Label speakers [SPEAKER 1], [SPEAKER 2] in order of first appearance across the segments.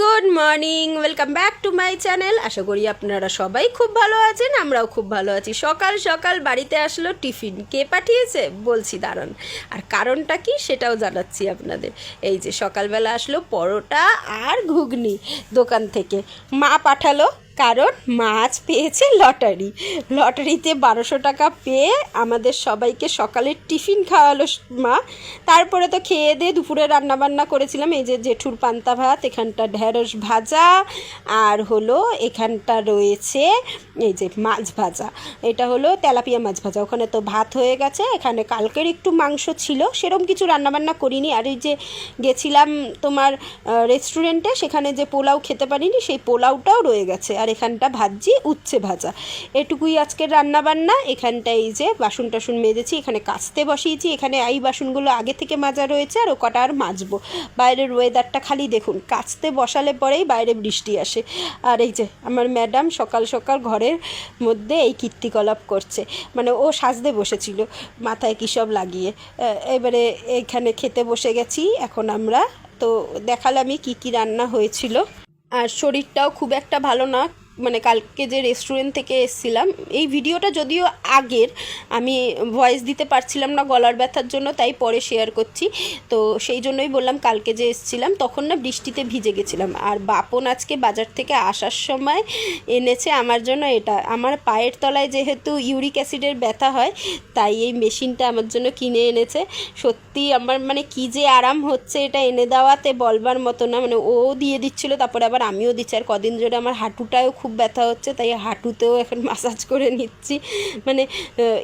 [SPEAKER 1] Good morning, welcome back to my channel. আশা করি আপনারা সবাই খুব ভালো আছেন, আমরাও খুব ভালো আছি। সকাল সকাল বাড়িতে আসলো টিফিন। কে পাঠিয়েছে? বলছি দাঁড়ান আর কারণটা কি সেটাও জানাচ্ছি আপনাদের। এই যে সকালবেলা আসলো পরোটা আর ঘুগনি দোকান থেকে। মা পাঠালো কারণ মাছ পেয়েছে লটারি। লটারিতে বারোশো টাকা পেয়ে আমাদের সবাইকে সকালের টিফিন খাওয়ালো মা। তারপরে তো খেয়ে দিয়ে দুপুরে রান্নাবান্না করেছিলাম। এই যে জেঠুর পান্তা ভাত, এখানটা ঢেঁড়স ভাজা, আর হলো এখানটা রয়েছে এই যে মাছ ভাজা। এটা হলো তেলাপিয়া মাছ ভাজা। ওখানে তো ভাত হয়ে গেছে। এখানে কালকের একটু মাংস ছিল। সেরম কিছু রান্নাবান্না করিনি। আর এই যে গেছিলাম তোমার রেস্টুরেন্টে সেখানে যে পোলাও খেতে পারিনি, সেই পোলাওটাও রয়ে গেছে। আর এখানটা ভাজি উচ্ছে ভাজা। এটুকুই আজকের রান্না বান্না এখানটা এই যে বাসন টাসন মেজেছি, এখানে কাচতে বসিয়েছি। এখানে এই বাসনগুলো আগে থেকে মাজা রয়েছে আর ও কটা আর মাজবো। বাইরের ওয়েদারটা খালি দেখুন কাচতে বসালে পরেই বাইরে বৃষ্টি আসে। আর এই যে আমার ম্যাডাম সকাল সকাল ঘরের মধ্যে এই কীর্তিকলাপ করছে। মানে ও সাজতে বসেছিল, মাথায় কী সব লাগিয়ে। এবারে এখানে খেতে বসে গেছি। এখন আমরা তো দেখালামই কী কী রান্না হয়েছিল। আর শরীরটাও খুব একটা ভালো না। মানে কালকে যে রেস্টুরেন্ট থেকে এসছিলাম, এই ভিডিওটা যদিও আগের, আমি ভয়েস দিতে পারছিলাম না গলার ব্যথার জন্য, তাই পরে শেয়ার করছি। তো সেই জন্যই বললাম কালকে যে এসছিলাম, তখন না বৃষ্টিতে ভিজে গেছিলাম। আর বাপন আজকে বাজার থেকে আসার সময় এনেছে আমার জন্য এটা। আমার পায়ের তলায় যেহেতু ইউরিক অ্যাসিডের ব্যথা হয়, তাই এই মেশিনটা আমার জন্য কিনে এনেছে। সত্যি আমার মানে কি যে আরাম হচ্ছে এটা এনে দেওয়াতে বলবার মতো না। মানে ও দিয়ে দিচ্ছিল, তারপরে আবার আমিও দিচ্ছি। আর কদিন ধরে আমার হাঁটুটাও খুব ব্যথা হচ্ছে, তাই হাঁটুতেও এখন মাসাজ করে নিচ্ছি। মানে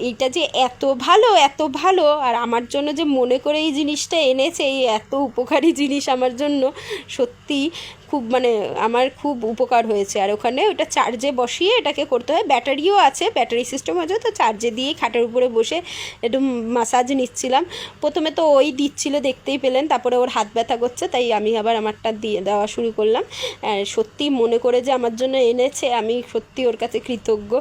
[SPEAKER 1] এইটা যে এত ভালো এত ভালো, আর আমার জন্য যে মনে করে এই জিনিসটা এনেছে, এই এত উপকারী জিনিস আমার জন্য, সত্যি খুব মানে আমার খুব উপকার হয়েছে। আর ওখানে ওটা চার্জে বসিয়ে এটাকে করতে হয়। ব্যাটারিও আছে, ব্যাটারি সিস্টেম আছে, তো চার্জে দিয়েই খাটের উপরে বসে একটু মাসাজ নিচ্ছিলাম। প্রথমে তো ওই দিচ্ছিল, দেখতেই পেলেন, তারপরে ওর হাত ব্যথা করছে, তাই আমি আবার আমারটা দিয়ে দেওয়া শুরু করলাম। সত্যি মনে করে যে আমার জন্য এনেছে আমি সত্যি ওর কাছে কৃতজ্ঞ।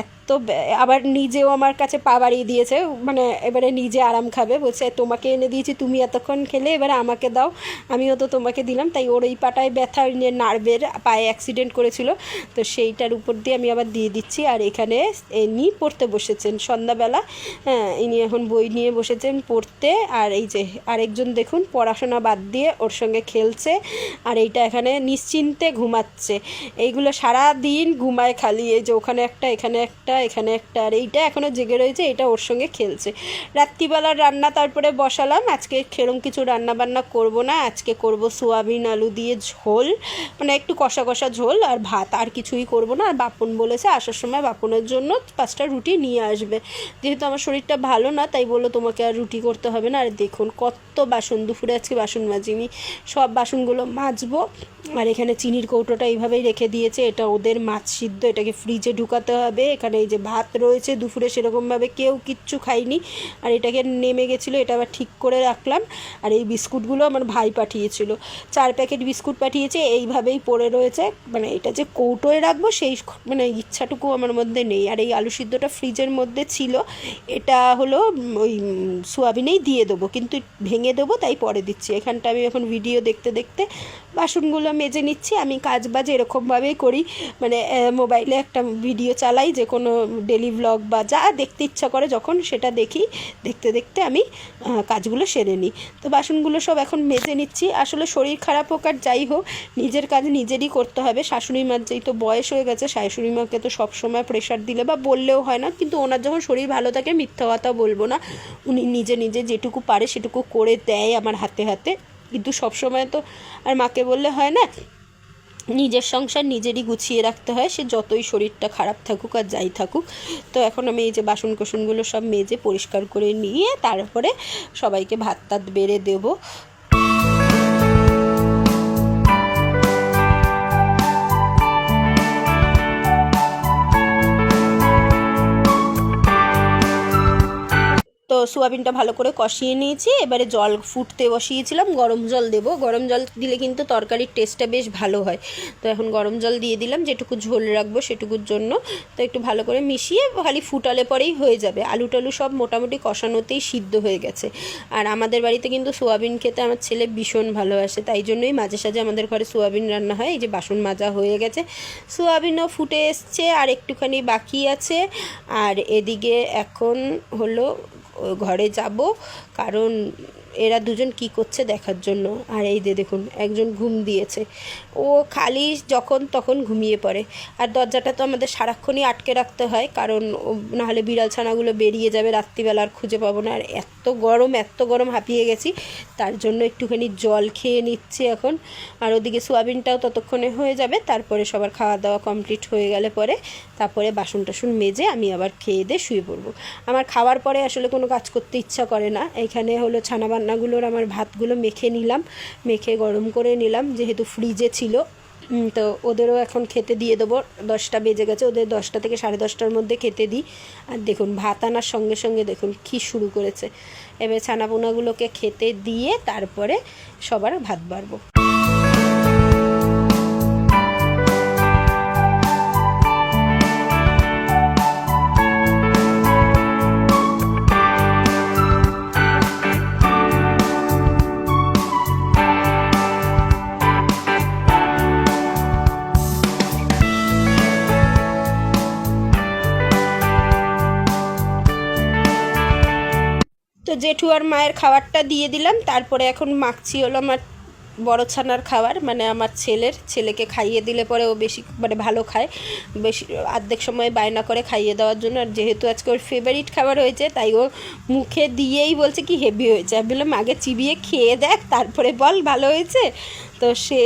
[SPEAKER 1] এত ব্যা- আবার নিজেও আমার কাছে পা বাড়িয়ে দিয়েছে মানে এবারে নিজে আরাম খাবে, বলছে, তোমাকে এনে দিয়েছি, তুমি এতক্ষণ খেলে, এবারে আমাকে দাও, আমিও তো তোমাকে দিলাম। তাই ওর এই পাটায় ব্যথা নিয়ে নার্ভের পায়ে অ্যাক্সিডেন্ট করেছিল, তো সেইটার উপর দিয়ে আমি আবার দিয়ে দিচ্ছি, আর এখানে ইনি পড়তে বসেছেন, সন্ধ্যাবেলা হ্যাঁ ইনি এখন বই নিয়ে বসেছেন পড়তে, আর এই যে আরেকজন দেখুন, পড়াশোনা বাদ দিয়ে ওর সঙ্গে খেলছে, আর এইটা এখানে নিশ্চিন্তে ঘুমাচ্ছে, এইগুলো সারা দিন ঘুমায় খালি, এই যে ওখানে একটা, এখানে একটা এখানে একটা, আর এইটা এখনও জেগে রয়েছে, এটা ওর সঙ্গে খেলছে। রাত্রিবেলার রান্না তারপরে বসালাম, আজকে সেরম কিছু রান্না বান্না করব না, আজকে করব সোয়াবিন, আলু দিয়ে ঝোল মানে একটু কষা কষা ঝোল আর ভাত, আর কিছুই করব না। আর বাপন বলেছে আসার সময় বাপনের জন্য পাঁচটা রুটি নিয়ে আসবে। যেহেতু আমার শরীরটা ভালো না, তাই বলল তোমাকে আর রুটি করতে হবে না, আর দেখুন কত বাসন, দুপুরে আজকে বাসন মাজিনি। সব বাসনগুলো মাজবো। আর এখানে চিনির কৌটোটা এইভাবেই রেখে দিয়েছে। এটা ওদের মাছ সিদ্ধ, এটাকে ফ্রিজে ঢুকাতে হবে। এখানে এই যে ভাত রয়েছে, দুপুরে সেরকমভাবে কেউ কিচ্ছু খায়নি। আর এটাকে নেমে গেছিল, এটা আবার ঠিক করে রাখলাম। আর এই বিস্কুটগুলো আমার ভাই পাঠিয়েছিল। চার প্যাকেট বিস্কুট পাঠিয়েছে, এইভাবেই পড়ে রয়েছে। মানে এটা যে কৌটোয় রাখব, সেই মানে ইচ্ছাটুকু আমার মধ্যে নেই। আর এই আলু সিদ্ধটা ফ্রিজের মধ্যে ছিল। এটা হলো ওই সোয়াবিনেই দিয়ে দেবো। কিন্তু ভেঙে দেবো তাই পরে দিচ্ছি। এখানটা আমি এখন ভিডিও দেখতে দেখতে বাসনগুলো মেজে নিচ্ছি, আমি কাজ বাজ এরকমভাবেই করি। মানে মোবাইলে একটা ভিডিও চালাই, যে কোনো ডেলি ভ্লগ বা যা দেখতে ইচ্ছা করে, যখন সেটা দেখি, দেখতে দেখতে আমি কাজগুলো সেরে নিই। তো বাসনগুলো সব এখন মেজে নিচ্ছি। আসলে শরীর খারাপ হোক আর যাই হোক, নিজের কাজ নিজেরই করতে হবে। শাশুড়ি মার যেই তো বয়স হয়ে গেছে, শাশুড়ি মাকে তো সবসময় প্রেশার দিলে বা বললেও হয় না। কিন্তু ওনার যখন শরীর ভালো থাকে, মিথ্যা কথা বলব না। উনি নিজে নিজে যেটুকু পারে সেটুকু করে দেয় আমার হাতে হাতে। কিন্তু সবসময় তো আর মাকে বললে হয় না, নিজের সংসার নিজেরই গুছিয়ে রাখতে হয়, সে যতই শরীরটা খারাপ থাকুক আর যাই থাকুক। তো এখন আমি এই যে বাসন কুসনগুলো সব মেজে পরিষ্কার করে নিয়ে তারপরে সবাইকে ভাত টাত বেড়ে দেবো। তো সোয়াবিনটা ভালো করে কষিয়ে নিয়েছি। এবারে জল ফুটতে বসিয়েছিলাম, গরম জল দেব। গরম জল দিলে কিন্তু তরকারির টেস্টটা বেশ ভালো হয়। তো এখন গরম জল দিয়ে দিলাম, যেটুকু ঝোল রাখব সেটুকুর জন্য। তো একটু ভালো করে মিশিয়ে খালি ফুটালে পরেই হয়ে যাবে। আলু টালু সব মোটামুটি কষানোতেই সিদ্ধ হয়ে গেছে। আর আমাদের বাড়িতে কিন্তু সোয়াবিন খেতে আমার ছেলে ভীষণ ভালোবাসে, তাই জন্যই মাঝে সাঝে আমাদের ঘরে সোয়াবিন রান্না হয়। এই যে বাসন মাজা হয়ে গেছে। সোয়াবিনও ফুটে এসছে, আর একটুখানি বাকি আছে। আর এদিকে এখন হলো ঘরে যাব কারণ এরা দুজন কি করছে দেখার জন্য? আর এই যে দেখুন, একজন ঘুম দিয়েছে। ও খালি যখন তখন ঘুমিয়ে পড়ে। আর দরজাটা তো আমাদের সারাক্ষণই আটকে রাখতে হয়, কারণ নাহলে বিড়াল ছানাগুলো বেরিয়ে যাবে রাত্রিবেলা আর খুঁজে পাবো না। আর এত গরম এত গরম হাঁপিয়ে গেছি, তার জন্য একটুখানি জল খেয়ে নিচ্ছি এখন। আর ওদিকে সোয়াবিনটাও ততক্ষণে হয়ে যাবে, তারপরে সবার খাওয়া দাওয়া কমপ্লিট হয়ে গেলে পরে তারপরে বাসন টাসন মেজে আমি আবার খেয়ে দিয়ে শুয়ে পড়ব। আমার খাওয়ার পরে আসলে কোনো কাজ করতে ইচ্ছা করে না। এখানে হলো ছানা বান্নাগুলোর আমার ভাতগুলো মেখে নিলাম, মেখে গরম করে নিলাম, যেহেতু ফ্রিজে ছিল। তো ওদেরও এখন খেতে দিয়ে দেবো। দশটা বেজে গেছে, ওদের দশটা থেকে সাড়ে দশটার মধ্যে খেতে দিই। আর দেখুন, ভাত আনার সঙ্গে সঙ্গে দেখুন কি শুরু করেছে। এবার ছানাপোনাগুলোকে খেতে দিয়ে তারপরে সবার ভাত বাড়বো। জেঠু আর মায়ের খাবারটা দিয়ে দিলাম, তারপরে এখন মাখছি হলো আমার বড় ছানার খাবার মানে আমার ছেলের, ছেলেকে খাইয়ে দিলে পরে ও বেশি মানে ভালো খায়। বেশি অর্ধেক সময় বায়না করে খাইয়ে দেওয়ার জন্য, আর যেহেতু আজকে ওর ফেভারিট খাবার হয়েছে, তাই ও মুখে দিয়েই বলছে কি হেভি হয়েছে। আমি বললাম, আগে চিবিয়ে খেয়ে দেখ, তারপরে বল ভালো হয়েছে। তো সে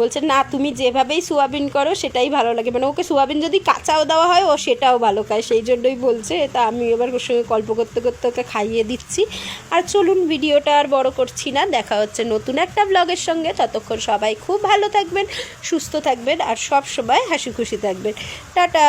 [SPEAKER 1] বলছে, না, তুমি যেভাবেই সোয়াবিন করো, সেটাই ভালো লাগে। মানে ওকে সোয়াবিন যদি কাঁচাও দেওয়া হয়, ও সেটাও ভালো খায়। সেই জন্যই বলছে, তা আমি এবার ওর সঙ্গে গল্প করতে করতে ওকে খাইয়ে দিচ্ছি। আর চলুন, ভিডিওটা আর বড় করছি না। দেখা হচ্ছে নতুন একটা ব্লগের সঙ্গে। ততক্ষণ সবাই খুব ভালো থাকবেন, সুস্থ থাকবেন, আর সব সময় হাসি খুশি থাকবেন। টাটা!